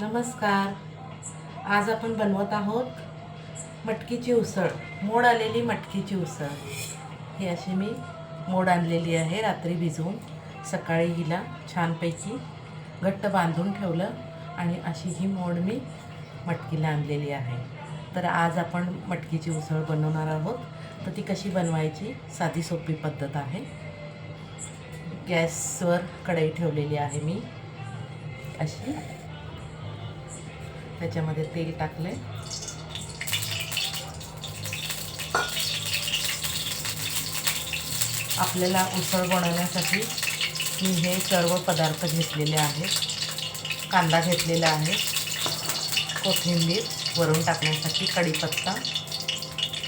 नमस्कार. आज आपण बनवत आहोत मटकीची उसळ. मोड आलेली मटकीची उसळ. ही अशी मी मोड आणलेली आहे रात्री भिजवून. सकाळी हिला छानपैकी घट्ट बांधून ठेवलं आणि अशी ही मोड मी मटकीला आणलेली आहे. तर आज आपण मटकीची उसळ बनवणार आहोत. तर ती कशी बनवायची? साधी सोपी पद्धत आहे. गॅसवर कढई ठेवलेली आहे मी. अशी. त्याच्यामध्ये तेल टाकले आपल्याला उसळ बनवण्यासाठी मी हे सर्व पदार्थ घेतलेले आहेत. कांदा घेतलेला आहे. कोथिंबीर वरून टाकण्यासाठी कढीपत्ता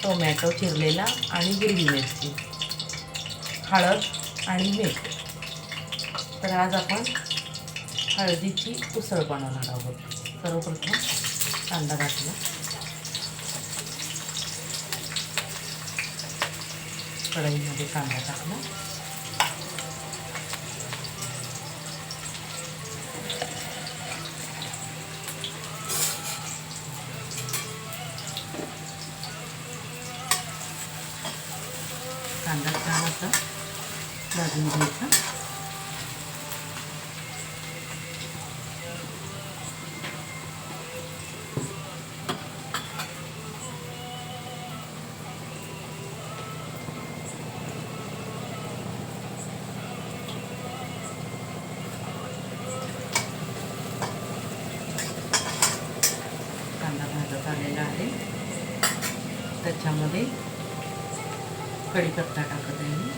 टोमॅटो चिरलेला आणि हिरवी मिरची हळद आणि मीठ. तर आज आपण हळदीची उसळ बनवणार आहोत. सर्वप्रथम कांदा घातला. कढईमध्ये कांदा टाकला. कांदा छान असा भाजून घ्यायचा. आलेला आहे. त्याच्यामध्ये कढीपत्ता टाकत आहे मी.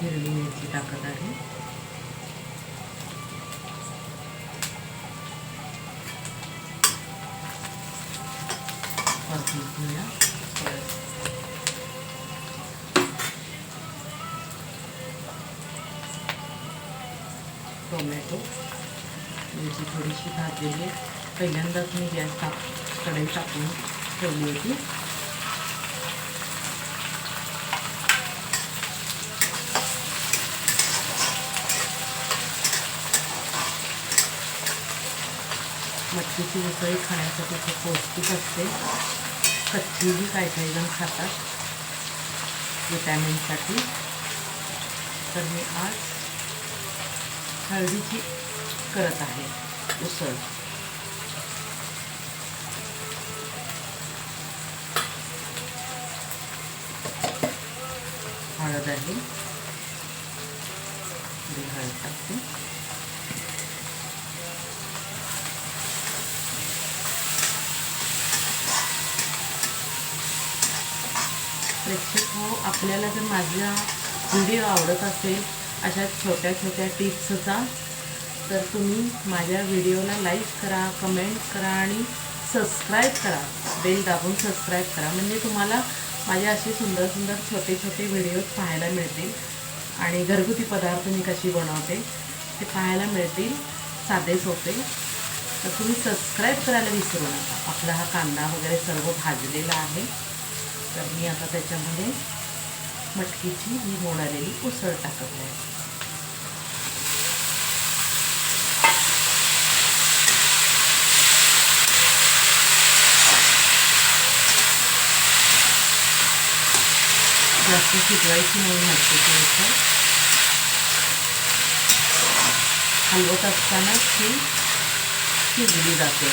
हिरवी मिरची टाकत आहे. परतून घेऊया. टोमॅटो मिरची थोडीशी भाजलेली आहे पहिल्यांदाच मी गॅस टाक कढई टाकून ठेवली होती मटकीची उसळी खाण्यासाठी खूप पौष्टिक असते कच्चीही काही काही जण खातात विटॅमिनसाठी तर मी आज हळदीची करत आहे. उसळ. हळद आहे. हळद टाकते. प्रेक्षक हो आपल्याला जर माझा व्हिडिओ आवडत असेल अशा छोट्या छोट्या टिप्सचा. तर तुम्ही माझ्या व्हिडिओला लाईक करा कमेंट करा आणि सबस्क्राईब करा. बेल दाबून सबस्क्राईब करा. म्हणजे तुम्हाला माझे असे सुंदर सुंदर छोटे छोटे व्हिडिओज पाहायला मिळतील. आणि घरगुती पदार्थ मी कशी बनवते ते पाहायला मिळतील. साधे सोपे. तर तुम्ही सबस्क्राईब करायला विसरू नका. आपला हा कांदा वगैरे सर्व भाजलेला आहे. तर मी आता त्याच्यामध्ये मटकीची ही मोडालेली उसळ टाकत आहे. जास्त शिजवायची नाही मटकीची उसळ हलवत असताना ती शिजली जाते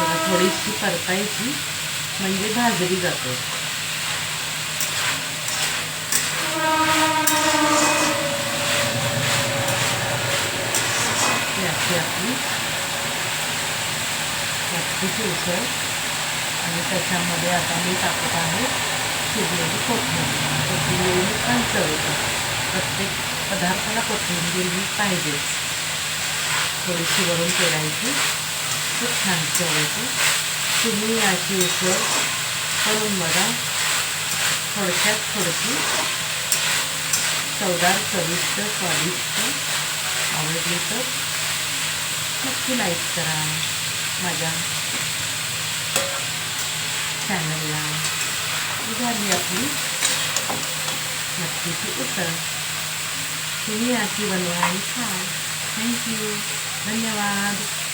जरा थोडीशी परतायची म्हणजे भाजली जाते. याची आपली मटकीची उसळ आणि त्याच्यामध्ये आता मी टाकत आहे शिजलेली कोथिंबीर. कोथिंबीर पण चवतो प्रत्येक पदार्थाला कोथिंबीर ही पाहिजेच. थोडीशी वरून पेरायची. खूप छान चव येते तुम्ही याची उसळ करून बघा. थोडक्यात थोडकी चवदार चविष्ट स्वादिष्ट आवडली तर नक्की लाईक करा माझ्या चॅनलला झाली आपली. नक्कीची उसळ तुम्ही याची बनवा आणि खा थँक्यू धन्यवाद.